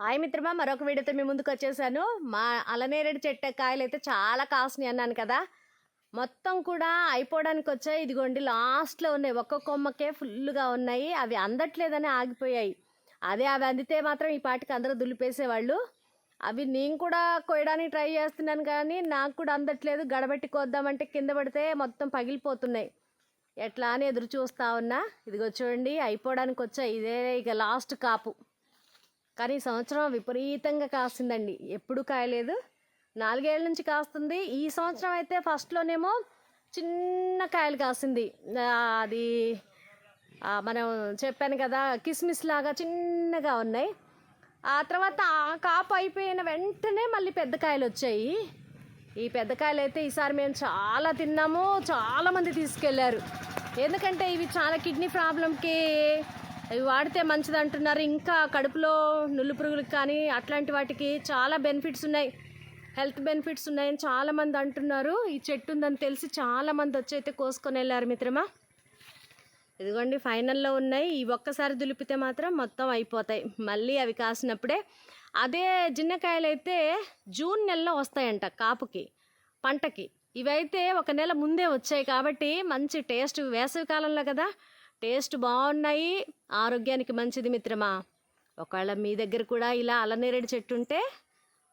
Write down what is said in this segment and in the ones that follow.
Hi మిత్రమా మరొక వీడియోతో మీ ముందుకు వచ్చేసాను. మా అలనేరేడు చెట్టు కాయలు అయితే చాలా కాస్ట్ని అన్నాను కదా. మొత్తం కూడా అయిపోవడానికి వచ్చాయి. ఇదిగోండి లాస్ట్లో ఉన్నాయి. ఒక్క కొమ్మకే ఫుల్గా ఉన్నాయి. అవి అందట్లేదని ఆగిపోయాయి. అదే అవి అందితే మాత్రం ఈ పాటికి అందరూ దులిపేసేవాళ్ళు. అవి నేను కూడా కొయ్యడానికి ట్రై చేస్తున్నాను కానీ నాకు కూడా అందట్లేదు. గడబెట్టి కోద్దామంటే కింద పడితే మొత్తం పగిలిపోతున్నాయి. ఎట్లా అని ఎదురు చూస్తా ఉన్నా. ఇదిగో చూడండి అయిపోవడానికి వచ్చాయి. ఇదే ఇక లాస్ట్ కాపు. కానీ ఈ సంవత్సరం విపరీతంగా కాసిందండి ఎప్పుడు కాయలేదు. నాలుగేళ్ళ నుంచి కాస్తుంది. ఈ సంవత్సరం అయితే ఫస్ట్లోనేమో చిన్న కాయలు కాసింది. అది మనం చెప్పాను కదా కిస్మిస్ లాగా చిన్నగా ఉన్నాయి. ఆ తర్వాత ఆ కాపు అయిపోయిన వెంటనే మళ్ళీ పెద్ద కాయలు వచ్చాయి. ఈ పెద్ద కాయలు అయితే ఈసారి మేము చాలా తిన్నాము. చాలామంది తీసుకెళ్ళారు తీసుకెళ్ళారు. ఎందుకంటే ఇవి చాలా కిడ్నీ ప్రాబ్లంకి ఇవి వాడితే మంచిది అంటున్నారు ఇంకా కడుపులో నుల్లు పురుగులకు కానీ అట్లాంటి వాటికి చాలా బెనిఫిట్స్ ఉన్నాయి. హెల్త్ బెనిఫిట్స్ ఉన్నాయని చాలామంది అంటున్నారు. ఈ చెట్టు ఉందని తెలిసి చాలామంది వచ్చి అయితే కోసుకొని వెళ్ళారు మిత్రమా. ఇదిగోండి ఫైనల్లో ఉన్నాయి. ఈ ఒక్కసారి దులిపితే మాత్రం మొత్తం అయిపోతాయి. మళ్ళీ అవి కాసినప్పుడే అదే జిన్నకాయలు అయితే జూన్ నెలలో వస్తాయంట కాపుకి పంటకి. ఇవైతే ఒక నెల ముందే వచ్చాయి కాబట్టి మంచి టేస్ట్ వేసవి కాలంలో కదా. టేస్ట్ బాగున్నాయి. ఆరోగ్యానికి మంచిది మిత్రమా. ఒకవేళ మీ దగ్గర కూడా ఇలా అలనేరేడు చెట్టు ఉంటే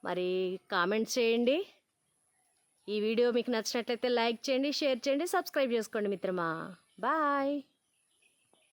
మరి కామెంట్ చేయండి. ఈ వీడియో మీకు నచ్చినట్లయితే లైక్ చేయండి షేర్ చేయండి సబ్స్క్రైబ్ చేసుకోండి మిత్రమా. బాయ్.